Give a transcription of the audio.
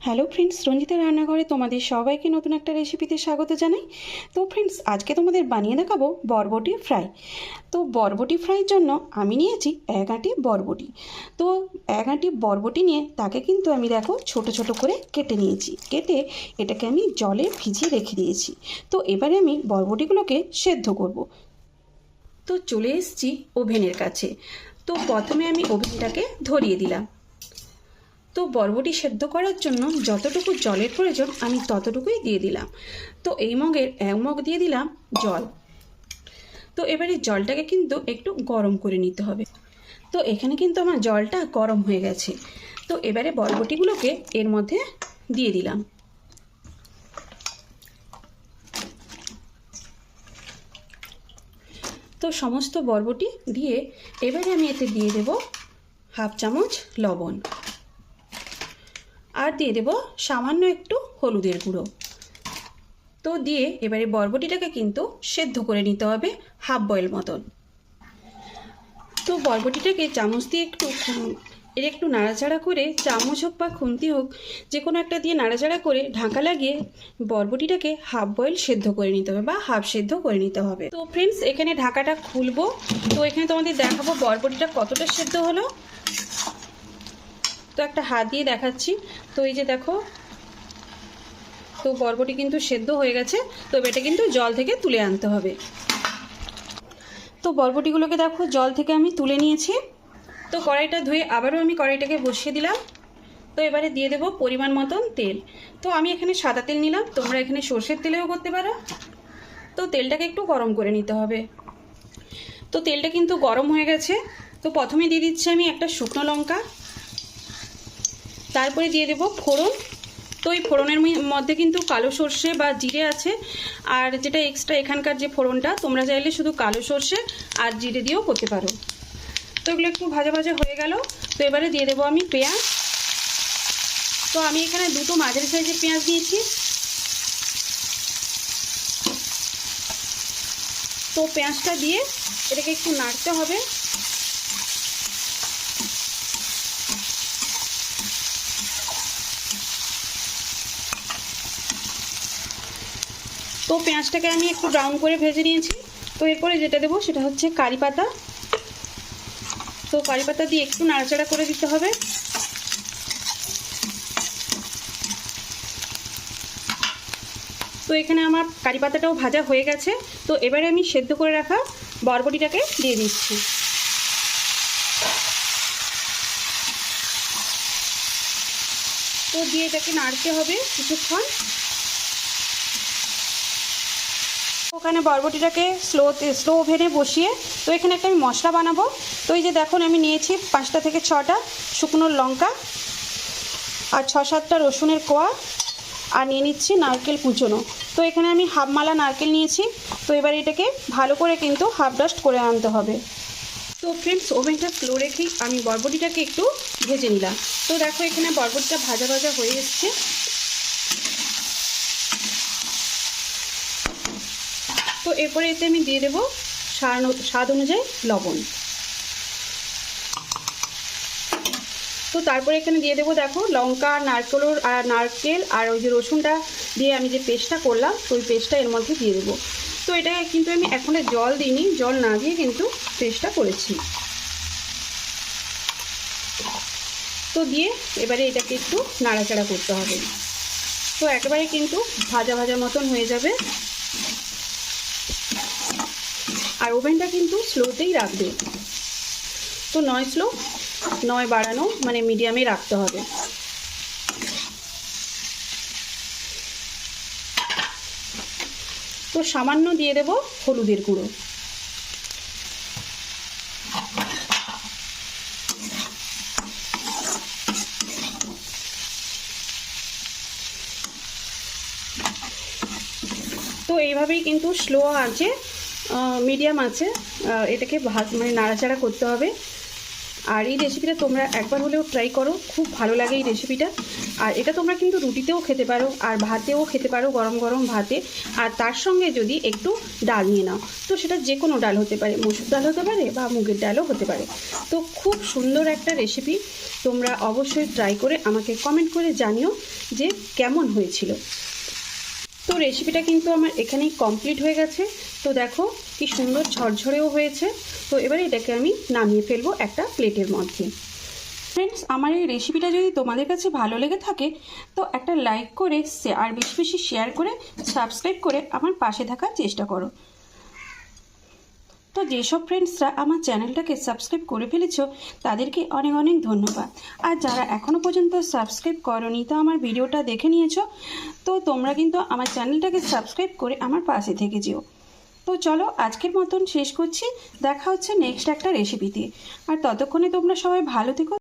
Hello friends Ranjita রান্নাঘরে তোমাদের সবাইকে নতুন একটা রেসিপিতে স্বাগত জানাই। তো ফ্রেন্ডস আজকে তোমাদের বানিয়ে দেখাবো বরবটি ফ্রাই তো বরবটি ফ্রাইয়ের জন্য আমি নিয়েছি এক আঁটি বরবটি। তো এক আঁটি বরবটি নিয়ে তাকে কিন্তু আমি দেখো ছোট ছোট করে কেটে নিয়েছি। কেটে এটাকে আমি জলে ভিজিয়ে রেখে দিয়েছি। তো এবারে আমি বরবটিগুলোকে সেদ্ধ করব। তো চলে এসেছি ওভেনের কাছে। তো প্রথমে আমি ওভেনটাকে ধরিয়ে দিলাম। তো বরবটি সেদ্ধ করার জন্য যতটুকু জলের প্রয়োজন আমি ততটুকুই দিয়ে দিলাম। তো এই মগের এক মগ দিয়ে দিলাম জল। তো এবারে জলটাকে কিন্তু একটু গরম করে নিতে হবে। তো এখানে কিন্তু আমার জলটা গরম হয়ে গেছে। তো এবারে বরবটিগুলোকে এর মধ্যে দিয়ে দিলাম। তো সমস্ত বরবটি দিয়ে এবারে আমি এতে দিয়ে দেব হাফ চামচ লবণ। আর দিয়ে দেব সামান্য একটু হলুদের গুঁড়ো। তো দিয়ে এবারে বরবটিটাকে কিন্তু সেদ্ধ করে নিতে হবে হাফ বয়েল মতন। তো বরবটিটাকে চামচ দিয়ে একটু এর একটু নাড়াচাড়া করে চামচ হোক বা খুন্তি হোক, যে কোনো একটা দিয়ে নাড়াচাড়া করে ঢাকা লাগিয়ে বরবটিটাকে হাফ বয়েল সেদ্ধ করে নিতে হবে বা হাফ সেদ্ধ করে নিতে হবে। তো ফ্রেন্ডস এখানে ঢাকাটা খুলবো। তো এখানে তোমাদের দেখাবো বরবটিটা কতটা সেদ্ধ হলো। তো একটা হাত দিয়ে দেখাচ্ছি। তো এই যে দেখো, তো বরবটি কিন্তু সেদ্ধ হয়ে গেছে। তো এটা কিন্তু জল থেকে তুলে আনতে হবে। তো বরবটিগুলোকে দেখো, জল থেকে আমি তুলে নিয়েছি। তো কড়াইটা ধুয়ে আবারও আমি কড়াইটাকে বসিয়ে দিলাম। তো এবারে দিয়ে দেবো পরিমাণ মতন তেল। তো আমি এখানে সাদা তেল নিলাম, তোমরা এখানে সর্ষের তেলেও করতে পারো। তো তেলটাকে একটু গরম করে নিতে হবে। তো তেলটা কিন্তু গরম হয়ে গেছে। তো প্রথমে দিয়ে দিচ্ছি আমি একটা শুকনো লঙ্কা। তারপরে দিয়ে দেবো ফোড়ন। তো এই ফোড়নের মধ্যে কিন্তু কালো সর্ষে বা জিরে আছে। আর যেটা এক্সট্রা এখানকার যে ফোড়নটা, তোমরা চাইলে শুধু কালো সর্ষে আর জিরে দিয়েও করতে পারো। তো এগুলো একটু ভাজা ভাজা হয়ে গেল। তো এবারে দিয়ে দেবো আমি পেঁয়াজ। তো আমি এখানে দুটো মাঝারি সাইজের পেঁয়াজ দিয়েছি। তো পেঁয়াজটা দিয়ে এটাকে একটু নাড়তে হবে। তো পেঁয়াজটাকে আমি একটু ব্রাউন করে ভেজে নিয়েছি। তো এরপরে যেটা দেবো সেটা হচ্ছে কারি পাতা। তো কারি পাতা দিয়ে একটু নাড়াচাড়া করে দিতে হবে। তো এখানে আমার কারি পাতাটাও ভাজা হয়ে গেছে। তো এবারে আমি সেদ্ধ করে রাখা বরবটিটাকে দিয়ে দিচ্ছি। তো দিয়ে এটাকে নাড়তে হবে কিছুক্ষণ। ওখানে বরবটিটাকে স্লোতে স্লো ওভেনে বসিয়ে, তো এখানে একটা আমি মশলা বানাবো। তো এই যে দেখুন, আমি নিয়েছি পাঁচটা থেকে ছটা শুকনো লঙ্কা আর ছ সাতটা রসুনের কোয়া আর নিয়ে নিচ্ছি নারকেল কুচনো। তো এখানে আমি হাফ মালা নারকেল নিয়েছি। তো এবার এটাকে ভালো করে কিন্তু হাফ ডাস্ট করে আনতে হবে। তো ফ্রেন্ডস, ওভেনটা স্লো রেখেই আমি বরবটিটাকে একটু ভেজে নিলাম। তো দেখো, এখানে বরবটিটা ভাজা ভাজা হয়ে এসছে। তো এরপরে এতে আমি দিয়ে দেবো স্বাদ অনুযায়ী লবণ। তো তারপরে এখানে দিয়ে দেবো দেখো লঙ্কা, নারকেল আর নারকেল আর ওই যে রসুনটা দিয়ে আমি যে পেস্টটা করলাম, তো ওই পেস্টটা এর মধ্যে দিয়ে দেবো। তো এটা কিন্তু আমি এখনও জল দিইনি, জল না দিয়ে কিন্তু পেস্টটা করেছি। তো দিয়ে এবারে এটাকে একটু নাড়াচাড়া করতে হবে। তো একেবারে কিন্তু ভাজা ভাজা মতন হয়ে যাবে। আর ওভেনটা কিন্তু স্লোতেই রাখবে। তো নয় স্লো, নয় বাড়ানো মানে মিডিয়ামে রাখতে হবে। তো সামান্য দিয়ে দেব হলুদের গুঁড়ো। তো এইভাবেই কিন্তু স্লো আছে মিডিয়াম আছে। এটাকে ভাজ মানে নাড়াচাড়া করতে হবে। আর এই রেসিপিটা তোমরা একবার হলেও ট্রাই করো। খুব ভালো লাগে এই রেসিপিটা আর এটা তোমরা কিন্তু রুটিতেও খেতে পারো, আর ভাতেও খেতে পারো গরম গরম ভাতে। আর তার সঙ্গে যদি একটু ডাল নিয়ে নাও, তো সেটা যে কোনো ডাল হতে পারে। মসুর ডাল হতে পারে বা মুগের ডালও হতে পারে। তো খুব সুন্দর একটা রেসিপি তোমরা অবশ্যই ট্রাই করে আমাকে কমেন্ট করে জানিও যে কেমন হয়েছিল। তো রেসিপিটা কিন্তু আমার এখানেই কমপ্লিট হয়ে গেছে। তো দেখো কি সুন্দর ঝরঝরেও হয়েছে। তো এবার এটাকে আমি নামিয়ে ফেলব একটা প্লেটের মধ্যে। ফ্রেন্ডস আমার এই রেসিপিটা যদি তোমাদের কাছে ভালো লেগে থাকে, তো একটা লাইক করে, আর বেশি বেশি শেয়ার করে সাবস্ক্রাইব করে আমার পাশে থাকার চেষ্টা করো। তো যেসব ফ্রেন্ডসরা আমার চ্যানেলটাকে সাবস্ক্রাইব করে ফেলেছ, তাদেরকে অনেক অনেক ধন্যবাদ। আর যারা এখনও পর্যন্ত সাবস্ক্রাইব করনি তো আমার ভিডিওটা দেখে নিয়েছো, তো তোমরা কিন্তু আমার চ্যানেলটাকে সাবস্ক্রাইব করে আমার পাশে থেকে যেও। তো চলো আজকের মতন শেষ করছি, দেখা হচ্ছে নেক্সট একটা রেসিপিতে আর ততক্ষণে তোমরা সবাই ভালো থেকো।